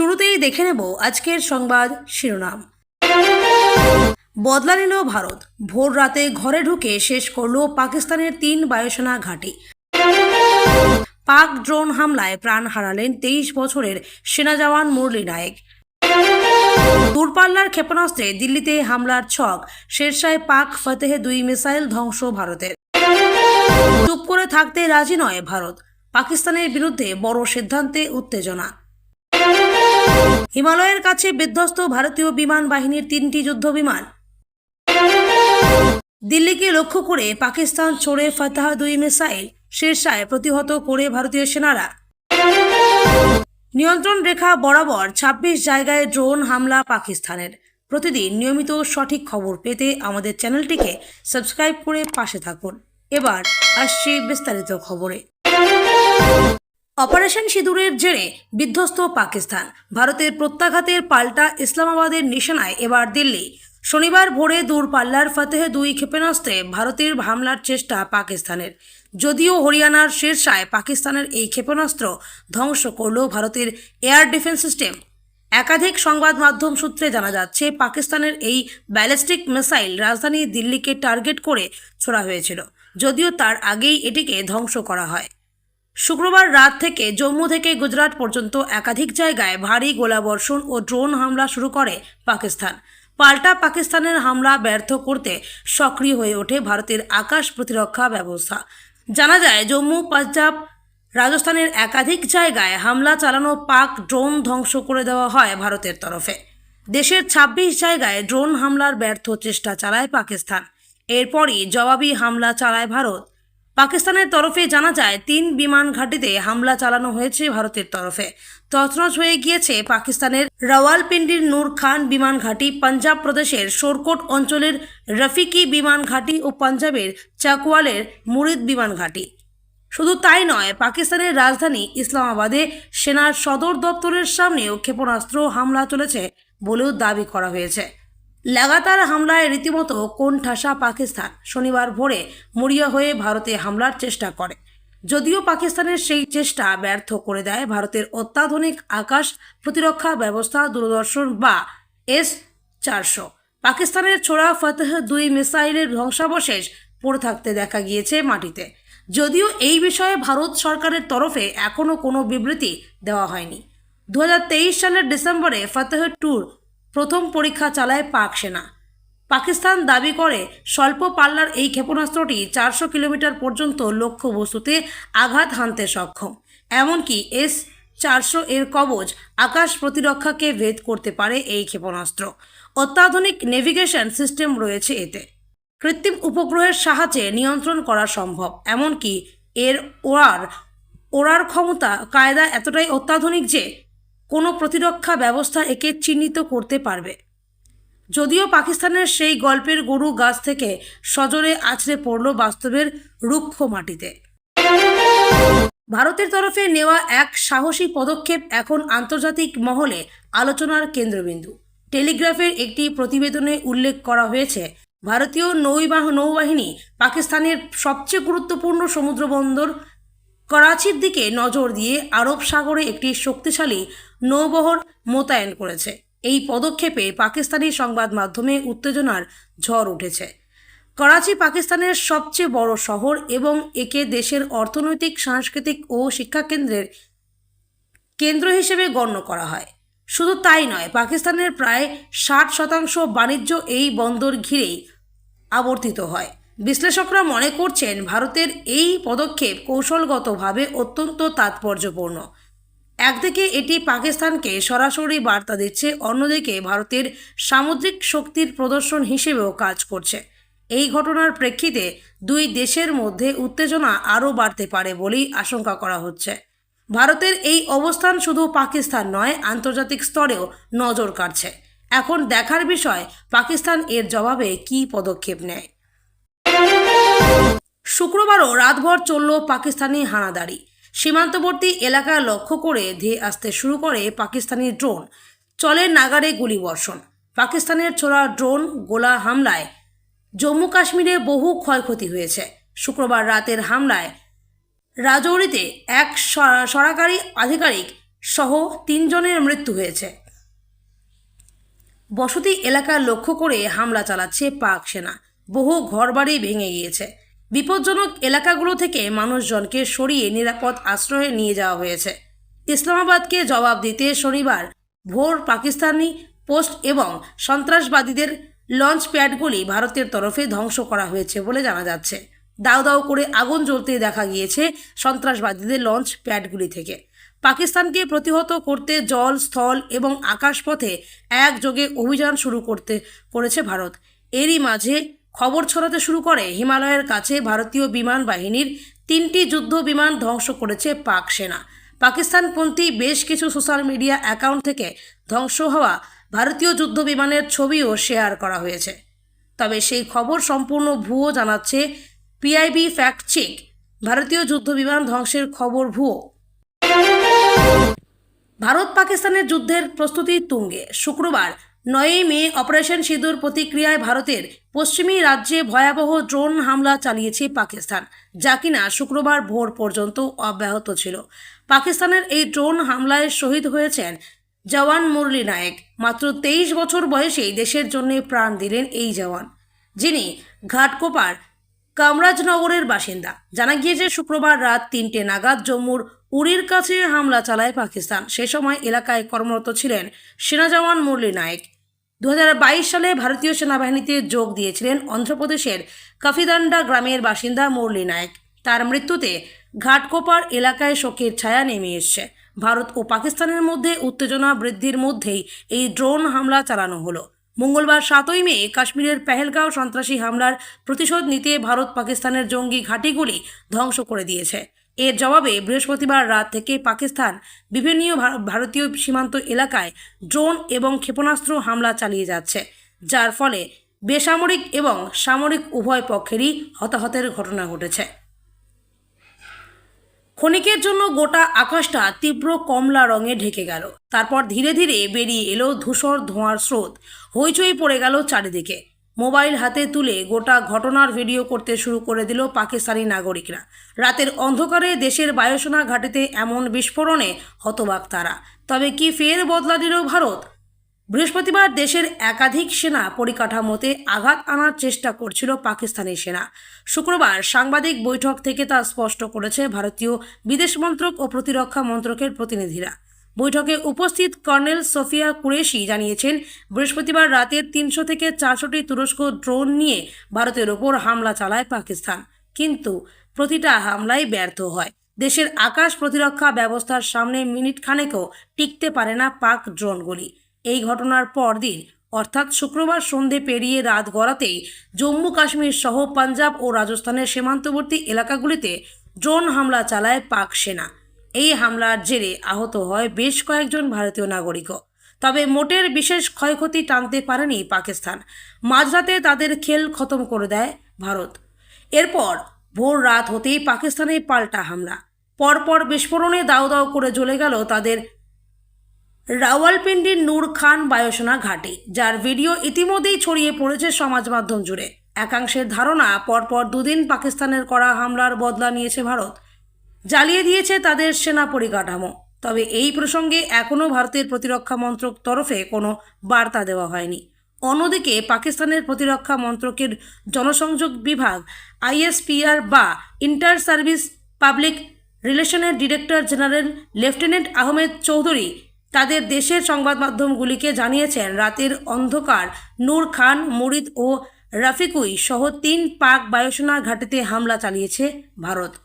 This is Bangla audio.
শুরুতেই দেখে নেব আজকের সংবাদ শিরোনাম। বদলা নিল ভারত। ভোর রাতে ঘরে ঢুকে শেষ করল পাকিস্তানের তিন বায়ুসেনা ঘাঁটি। পাক ড্রোন হামলায় প্রাণ হারালেন তেইশ বছরের সেনা জওয়ান মুরলী নায়েক। দূরপাল্লার ক্ষেপণাস্ত্রে দিল্লিতে হামলার ছক শেরশায় পাক ফতেহে দুই মিসাইল ধ্বংস ভারতের। চুপ করে থাকতে রাজি নয় ভারত। পাকিস্তানের বিরুদ্ধে বড় সিদ্ধান্তে উত্তেজনা। হিমালয়ের কাছে বিধ্বস্ত ভারতীয় বিমান বাহিনীর তিনটি যুদ্ধ বিমান। দিল্লিকে লক্ষ্য করে পাকিস্তান ছোড়ে ফতাহ দুই মিসাইল শীর্ষায় প্রতিহত করে ভারতীয় সেনারা। নিয়ন্ত্রণ রেখা বরাবর ২৬ জায়গায় ড্রোন হামলা পাকিস্তানের। প্রতিদিন নিয়মিত সঠিক খবর পেতে আমাদের চ্যানেলটিকে সাবস্ক্রাইব করে পাশে থাকুন। এবার আসছি বিস্তারিত খবরে। অপারেশন সিঁদুরের জেরে বিধ্বস্ত পাকিস্তান। ভারতের প্রত্যাঘাতের পাল্টা ইসলামাবাদের নিশানায় এবার দিল্লি। শনিবার ভোরে দূরপাল্লার ফতেহে দুই ক্ষেপণাস্ত্রে ভারতের হামলার চেষ্টা পাকিস্তানের। যদিও হরিয়ানার শীর্ষায় পাকিস্তানের এই ক্ষেপণাস্ত্র ধ্বংস করল ভারতের এয়ার ডিফেন্স সিস্টেম। একাধিক সংবাদ মাধ্যম সূত্রে জানা যাচ্ছে, পাকিস্তানের এই ব্যালিস্টিক মিসাইল রাজধানী দিল্লিকে টার্গেট করে ছোড়া হয়েছিল, যদিও তার আগেই এটিকে ধ্বংস করা হয়। শুক্রবার রাত থেকে জম্মু থেকে গুজরাট পর্যন্ত একাধিক জায়গায় ভারী গোলাবর্ষণ ও ড্রোন হামলা শুরু করে পাকিস্তান। পাল্টা পাকিস্তানের হামলা ব্যর্থ করতে সক্রিয় হয়ে ওঠে ভারতের আকাশ প্রতিরক্ষা ব্যবস্থা। জানা যায়, জম্মু, পাঞ্জাব, রাজস্থানের একাধিক জায়গায় হামলা চালানো পাক ড্রোন ধ্বংস করে দেওয়া হয় ভারতের তরফে। দেশের ২৬ জায়গায় ড্রোন হামলার ব্যর্থ চেষ্টা চালায় পাকিস্তান। এরপরই জবাবি হামলা চালায় ভারত। পাকিস্তানের তরফে জানা যায়, তিন বিমান ঘাঁটিতে হামলা চালানো হয়েছে ভারতের তরফে। তছনছ হয়ে গিয়েছে পাকিস্তানের রাওয়ালপিন্ডির নূর খান বিমান ঘাঁটি, পাঞ্জাব প্রদেশের সোরকোট অঞ্চলের রফিকি বিমান ঘাঁটি ও পাঞ্জাবের চাকওয়ালের মুরিদ বিমান ঘাঁটি। শুধু তাই নয়, পাকিস্তানের রাজধানী ইসলামাবাদে সেনার সদর দপ্তরের সামনেও ক্ষেপণাস্ত্র হামলা চলেছে বলেও দাবি করা হয়েছে। লাগাতার হামলায় রীতিমতো কোণঠাসা পাকিস্তান শনিবার ভোরে মরিয়া হয়ে ভারতে হামলার চেষ্টা করে। যদিও পাকিস্তানের সেই চেষ্টা ব্যর্থ করে দেয় ভারতের অত্যাধুনিক আকাশ প্রতিরক্ষা ব্যবস্থা, দূরদর্শন বা এস চারশো। পাকিস্তানের ছোড়া ফতেহ দুই মিসাইলের ধ্বংসাবশেষ পড়ে থাকতে দেখা গিয়েছে মাটিতে। যদিও এই বিষয়ে ভারত সরকারের তরফে এখনও কোনো বিবৃতি দেওয়া হয়নি। দু হাজার তেইশ সালের ডিসেম্বরে ফতেহ টুর প্রথম পরীক্ষা চালায় পাক সেনা। পাকিস্তান দাবি করে, স্বল্প পাল্লার এই ক্ষেপণাস্ত্রটি চারশো কিলোমিটার পর্যন্ত লক্ষ্যবস্তুতে আঘাত হানতে সক্ষম। এমনকি এস চারশো এর কবচ আকাশ প্রতিরক্ষাকে ভেদ করতে পারে এই ক্ষেপণাস্ত্র। অত্যাধুনিক নেভিগেশন সিস্টেম রয়েছে এতে। কৃত্রিম উপগ্রহের সাহায্যে নিয়ন্ত্রণ করা সম্ভব, এমনকি এর ওড়ার ওড়ার ক্ষমতা কায়দা এতটাই অত্যাধুনিক যে কোনো প্রতিরক্ষা ব্যবস্থা একে চিহ্নিত করতে পারবে। যদিও পাকিস্তানের সেই গল্পের গরু গাছ থেকে সজোরে আছড়ে পড়ল বাস্তবের রুক্ষ মাটিতে। ভারতের তরফে নেওয়া এক সাহসী পদক্ষেপ এখন আন্তর্জাতিক মহলে আলোচনার কেন্দ্রবিন্দু। টেলিগ্রাফের একটি প্রতিবেদনে উল্লেখ করা হয়েছে, ভারতীয় নৌবাহ, নৌবাহিনী পাকিস্তানের সবচেয়ে গুরুত্বপূর্ণ সমুদ্রবন্দর করাচির দিকে নজর দিয়ে আরব সাগরে একটি শক্তিশালী নৌবহর মোতায়েন করেছে। এই পদক্ষেপে পাকিস্তানি সংবাদ মাধ্যমে উত্তেজনার ঝড় উঠেছে। করাচি পাকিস্তানের সবচেয়ে বড় শহর এবং একে দেশের অর্থনৈতিক, সাংস্কৃতিক ও শিক্ষাকেন্দ্রের কেন্দ্র হিসেবে গণ্য করা হয়। শুধু তাই নয়, পাকিস্তানের প্রায় ষাট শতাংশ বাণিজ্য এই বন্দর ঘিরেই আবর্তিত হয়। বিশ্লেষকরা মনে করছেন ভারতের এই পদক্ষেপ কৌশলগতভাবে অত্যন্ত তাৎপর্যপূর্ণ। একদিকে এটি পাকিস্তানকে সরাসরি বার্তা দিচ্ছে, অন্যদিকে ভারতের সামুদ্রিক শক্তির প্রদর্শন হিসেবেও কাজ করছে। এই ঘটনার প্রেক্ষিতে দুই দেশের মধ্যে উত্তেজনা আরও বাড়তে পারে বলেই আশঙ্কা করা হচ্ছে। ভারতের এই অবস্থান শুধু পাকিস্তান নয়, আন্তর্জাতিক স্তরেও নজর কাড়ছে। এখন দেখার বিষয়, পাকিস্তান এর জবাবে কী পদক্ষেপ নেয়? শুক্রবারও রাতভর চলল পাকিস্তানি হানাদারি। সীমান্তবর্তী এলাকা লক্ষ্য করে ধেয়ে আসতে শুরু করে পাকিস্তানি ড্রোন। চলে নাগারে গুলিবর্ষণ। পাকিস্তানের ছোড়া ড্রোন গোলা হামলায় জম্মু কাশ্মীরে বহু ক্ষয়ক্ষতি হয়েছে। শুক্রবার রাতের হামলায় রাজৌরিতে এক সরকারি আধিকারিক সহ তিনজনের মৃত্যু হয়েছে। বসতি এলাকা লক্ষ্য করে হামলা চালাচ্ছে পাক সেনা। বহু ঘরবাড়ি ভেঙে গিয়েছে। বিপজ্জনক এলাকাগুলো থেকে মানুষজনকে সরিয়ে নিরাপদ আশ্রয়ে নিয়ে যাওয়া হয়েছে। ইসলামাবাদকে জবাব দিতে শনিবার ভোর পাকিস্তানি পোস্ট এবং সন্ত্রাসবাদীদের লঞ্চ প্যাডগুলি ভারতের তরফে ধ্বংস করা হয়েছে বলে জানা যাচ্ছে। দাও দাও করে আগুন জ্বলতে দেখা গিয়েছে সন্ত্রাসবাদীদের লঞ্চ প্যাডগুলি থেকে। পাকিস্তানকে প্রতিহত করতে জল, স্থল এবং আকাশপথে একযোগে অভিযান শুরু করতে করেছে ভারত। এরই মাঝে খবর ছড়াতে শুরু করে। হিমালয়ের কাছে ভারতীয় বিমান বাহিনীর তিনটি যুদ্ধ বিমান ধ্বংস করেছে পাক সেনা। পাকিস্তানপন্থী বেশ কিছু সোশ্যাল মিডিয়া অ্যাকাউন্ট থেকে ধ্বংস হওয়া ভারতীয় যুদ্ধ বিমানের ছবিও শেয়ার করা হয়েছে। তবে সেই খবর সম্পূর্ণ ভুয়ো জানাচ্ছে পিআইবি ফ্যাক্ট চেক। ভারতীয় যুদ্ধ বিমান ধ্বংসের খবর ভুয়ো। ভারত পাকিস্তানের যুদ্ধের প্রস্তুতি তুঙ্গে। শুক্রবার নয়ই মে অপারেশন সিঁদুর প্রতিক্রিয়ায় ভারতের পশ্চিমী রাজ্যে ভয়াবহ ড্রোন হামলা চালিয়েছে পাকিস্তান, যা কিনা শুক্রবার ভোর পর্যন্ত অব্যাহত ছিল। পাকিস্তানের এই ড্রোন হামলায় শহীদ হয়েছেন জওয়ান মুরলি নায়েক। মাত্র তেইশ বছর বয়সেই দেশের জন্য প্রাণ দিলেন এই জওয়ান, যিনি ঘাটকোপার কামরাজনগরের বাসিন্দা। জানা গিয়েছে, শুক্রবার রাত তিনটে নাগাদ জম্মুর উড়ির কাছে হামলা চালায় পাকিস্তান। সে সময় এলাকায় কর্মরত ছিলেন সেনা জওয়ান মুরলি নায়েক। দু হাজার বাইশ সালে ভারতীয় সেনাবাহিনীতে যোগ দিয়েছিলেন অন্ধ্রপ্রদেশের কাফিদান্ডা গ্রামের বাসিন্দা মুরলি নায়েক। তার মৃত্যুতে ঘাটকোপার এলাকায় শোকের ছায়া নেমে এসছে। ভারত ও পাকিস্তানের মধ্যে উত্তেজনা বৃদ্ধির মধ্যেই এই ড্রোন হামলা চালানো হলো। মঙ্গলবার সাতই মে কাশ্মীরের পেহেলগাঁও সন্ত্রাসী হামলার প্রতিশোধ নিতে ভারত পাকিস্তানের জঙ্গি ঘাঁটিগুলি ধ্বংস করে দিয়েছে। এর জবাবে বৃহস্পতিবার রাত থেকে পাকিস্তান বিভিন্ন ভারতীয় সীমান্ত এলাকায় ড্রোন এবং ক্ষেপণাস্ত্র হামলা চালিয়ে যাচ্ছে, যার ফলে বেসামরিক এবং সামরিক উভয় পক্ষেরই হতাহতের ঘটনা ঘটেছে। ক্ষণিকের জন্য গোটা আকাশটা তীব্র কমলা রঙে ঢেকে গেল। তারপর ধীরে ধীরে বেরিয়ে এলো ধূসর ধোঁয়ার স্রোত। হইচই পড়ে গেল চারিদিকে। মোবাইল হাতে তুলে গোটা ঘটনার ভিডিও করতে শুরু করে দিল পাকিস্তানি নাগরিকরা। রাতের অন্ধকারে দেশের বায়ুসেনা ঘাটিতে এমন বিস্ফোরণে হতবাক তারা। তবে কি ফের বদলা দিল ভারত? বৃহস্পতিবার দেশের একাধিক সেনা পরিকাঠামোতে আঘাত আনার চেষ্টা করছিল পাকিস্তানি সেনা। শুক্রবার সাংবাদিক বৈঠক থেকে তা স্পষ্ট করেছে ভারতীয় বিদেশ মন্ত্রক ও প্রতিরক্ষা মন্ত্রকের প্রতিনিধিরা। বৈঠকে উপস্থিত কর্নেল সোফিয়া কুরেশি জানিয়েছেন, বৃহস্পতিবার রাতের তিনশো থেকে চারশোটি তুরস্ক ড্রোন নিয়ে ভারতের ওপর হামলা চালায় পাকিস্তান। কিন্তু প্রতিটা হামলাই ব্যর্থ হয়। দেশের আকাশ প্রতিরক্ষা ব্যবস্থার সামনে মিনিট খানেকও টিকতে পারে না পাক ড্রোনগুলি। এই ঘটনার পরদিন, অর্থাৎ শুক্রবার সন্ধে পেরিয়ে রাত গড়াতেই জম্মু কাশ্মীর সহ পাঞ্জাব ও রাজস্থানের সীমান্তবর্তী এলাকাগুলিতে ড্রোন হামলা চালায় পাক সেনা। এই হামলার জেরে আহত হয় বেশ কয়েকজন ভারতীয় নাগরিকও। তবে মোটের বিশেষ ক্ষয়ক্ষতি টানতে পারেনি পাকিস্তান। মাঝরাতে তাদের খেল খতম করে দেয় ভারত। এরপর ভোর রাত হতেই পাকিস্তানে পাল্টা হামলা। পরপর বিস্ফোরণে দাউ দাউ করে জ্বলে গেল তাদের রাওয়ালপিন্ডির নূর খান বায়ুসেনা ঘাঁটি, যার ভিডিও ইতিমধ্যেই ছড়িয়ে পড়েছে সমাজ মাধ্যম জুড়ে। একাংশের ধারণা, পরপর দুদিন পাকিস্তানের করা হামলার বদলা নিয়েছে ভারত। জ্বালিয়ে দিয়েছে তাদের সেনা পরিকাঠামো। তবে এই প্রসঙ্গে এখনও ভারতের প্রতিরক্ষা মন্ত্রক তরফে কোনো বার্তা দেওয়া হয়নি। অন্যদিকে পাকিস্তানের প্রতিরক্ষা মন্ত্রকের জনসংযোগ বিভাগ, আইএসপিআর বা ইন্টার সার্ভিস পাবলিক রিলেশনের director general lieutenant Ahmed Chowdhury তাদের দেশের সংবাদ মাধ্যমগুলিকে জানিয়েছেন, রাতের অন্ধকার, নূর খান, মুরিদ ও রাফিকুই সহ তিন পাক বায়ুসেনার ঘাটিতে হামলা চালিয়েছে ভারত।